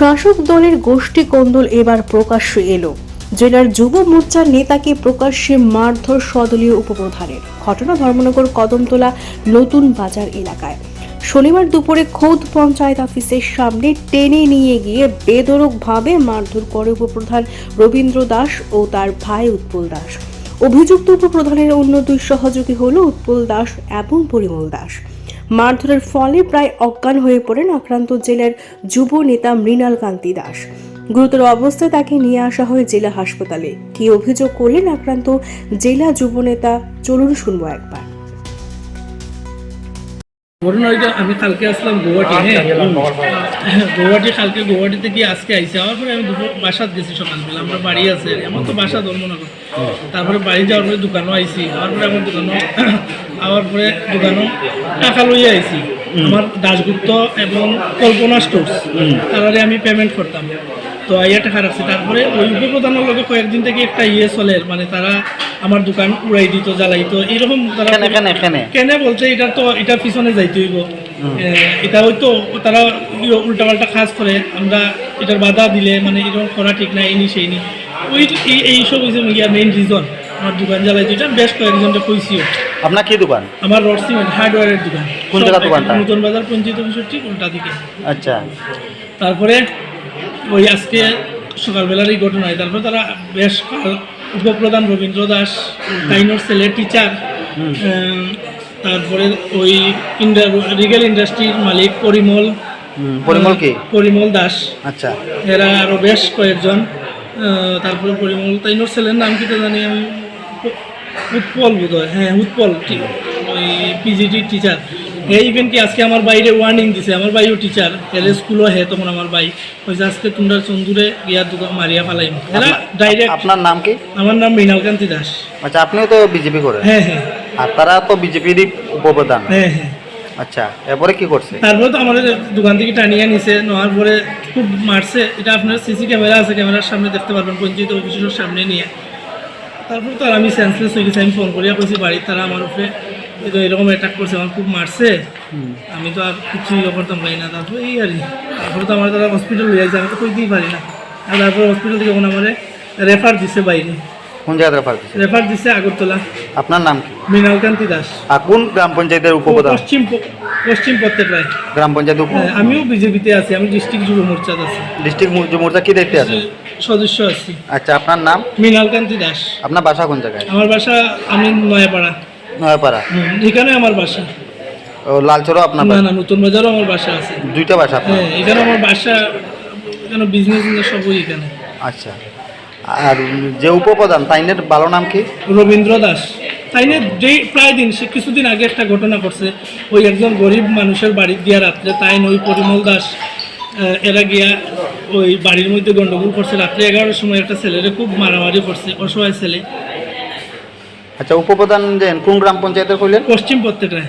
শাসক দলের গোষ্ঠী কোন্দল এবার প্রকাশ্যে এলো। জেলার যুব মোর্চার নেতাকে প্রকাশ্যে মারধর সদলীয় উপপ্রধানের। ঘটনা ধর্মনগর কদমতলা নতুন বাজার এলাকায়। শনিবার দুপুরে খোদ পঞ্চায়েত অফিসের সামনে টেনে নিয়ে গিয়ে বেদরকভাবে মারধর করে উপপ্রধান রবীন্দ্র দাস ও তার ভাই উৎপল দাস। অভিযুক্ত উপপ্রধানের অন্য দুই সহযোগী হল উৎপল দাস এবং পরিমল দাস। মারধরের ফলে প্রায় অজ্ঞান হয়ে পড়েন আক্রান্ত জেলার যুব নেতা মৃণাল কান্তি দাস। গুরুতর অবস্থায় তাকে নিয়ে আসা হয় জেলা হাসপাতালে। কি অভিযোগ করলেন আক্রান্ত জেলা যুবনেতা চলুন শুনব একবার। ঘটনা হইল আমি কালকে আসলাম গুয়াহাটি হ্যাঁ? গুয়াহাটি কালকে গুয়াহাটি থেকে আজকে আইসি আমার পরে আমি দুপুর বাসাত গেছি সকালবেলা আমরা বাড়ি আছে আমার তো বাসা ধর্মনগর তারপরে বাড়ি যাওয়ার পরে দোকানও আইসি আমার পরে আমার দোকানও আওয়ার পরে দোকানও টাকা লইয়া আইসি আমার দাসগুপ্ত এবং কল্পনা স্টোর্স তারারে আমি পেমেন্ট করতাম। তো আইয়া টাকা রাখছি। তারপরে ওই উপপ্রধানের লগে কয়েকদিন থেকে একটা ইয়ে চলে মানে তারা আমার দোকান উড়াই দিত জ্বালাইতো এরকম কেনে বলতে এটা তো এটা পিছনে যাইতে হইব। এটা হয়তো তারা উল্টা পাল্টা কাজ করে আমরা এটার বাধা দিলে মানে এরকম করা ঠিক না এইনি সেইনি ওই এই- এই সব হয়েছে মিডিয়া মেইন রিজন আমার দোকান জ্বালাইতে। এটা বেশ কয়েকজনটা কইছিও আপনার কি দোকান? আমার রড সিমেন্ট হার্ডওয়্যারের দোকান। কোন জায়গা দোকানটা? নতুন বাজার পঞ্চায়েত অফিসের ঠিক উল্টা দিকে। আচ্ছা। তারপরে ওই আজকে সকালবেলার এই ঘটনা হয় তারপরে তারা বেশ উপপ্রধান রবীন্দ্র দাস টাইনোর ছেলে টিচার তারপরে ওই রিগেল ইন্ডাস্ট্রির মালিক পরিমল পরিমল কি? পরিমল দাস। আচ্ছা। এরা আরও বেশ কয়েকজন। তারপরে পরিমল তাইনোর ছেলের নাম কি তো জানি আমি উৎপল বোধ হয় হ্যাঁ উৎপল ওই পিজিটির টিচার এই ইভেন কি আজকে আমার বাইরে ওয়ার্নিং দিছে? আমার বাইও টিচার এর স্কুলও হে তখন আমার বাই হয়েছে আজকে তোমরা চন্দুরে গিয়া দোকান মারিয়া ফালাইম। এরা ডাইরেক্ট আপনার নাম কি? আমার নাম মৃণালকান্তি দাস। আচ্ছা আপনিও তো বিজেপি করেন হ্যাঁ হ্যাঁ। আর তারা তো বিজেপিরই উপপ্রধান? হ্যাঁ হ্যাঁ। আচ্ছা এরপরে কি করছে? তারপরে তো আমাদের দোকান থেকে টানিয়ে নিছে নেওয়ার পরে খুব মারছে। এটা আপনার সিসি ক্যামেরা আছে ক্যামেরার সামনে দেখতে পারবেন পঞ্চায়েত অফিসের সামনে নিয়ে। তারপর তো আর আমি সেন্সলেস হয়ে গেছি আমি ফোন করিয়া কইছি বাড়ির তারা আমার উপরে এই তো এরকম অ্যাটাক করছে আমার খুব মারছে। আমি তো আর কিছু ইয়ে করতাম পারি না তারপরে এই আর কি। তারপরে তো আমার তারা হসপিটাল যাচ্ছে আমি তো কইতেই পারি না। আর তারপরে হসপিটাল থেকে যখন আমার রেফার দিছে বাইরে। কোন জায়গাতে রেফার দিচ্ছে রেফার দিছে আগরতলা। আপনার নাম কি? মৃণালকান্তি দাস। আর কোন গ্রাম পঞ্চায়েতের উপপ্রধান? পশ্চিম পশ্চিম প্রত্যেক গ্রাম পঞ্চায়েত হ্যাঁ, আমিও বিজেপিতে আছি আমি ডিস্ট্রিক্ট যুব মোর্চাত আছি। ডিস্ট্রিক্ট মোর্চা কি দেখতে আছে সদস্য আছি। আচ্ছা আপনার নাম? মৃণালকান্তি দাস। আপনার বাসা কোন জায়গায়? আমার বাসা আমি নয়াপাড়া। নয়াপাড়া? এখানে আমার বাসা। ও লালচরও আপনার না না নতুন বাজারও আমার বাসা আছে। দুইটা বাসা আপনার? হ্যাঁ এখানে আমার বাসা এখানে বিজনেস সবই এখানে। আচ্ছা। আর যে উপপ্রধান তাইনের ভালো নাম কি? রবীন্দ্র দাস। তাই নিয়ে যেই প্রায় দিন সে কিছুদিন আগে একটা ঘটনা করছে ওই একজন গরিব মানুষের বাড়ি গিয়া রাত্রে তাই ওই পরিমল দাস এরা গিয়া ওই বাড়ির মধ্যে গন্ডগোল করছে। রাত্রে এগারোটার সময় একটা ছেলেরে খুব মারামারি করছে অসহায় ছেলে। আচ্ছা উপপ্রধান যে কোন গ্রাম পঞ্চায়েতের কইলেন? পশ্চিম প্রত্যেকটায়।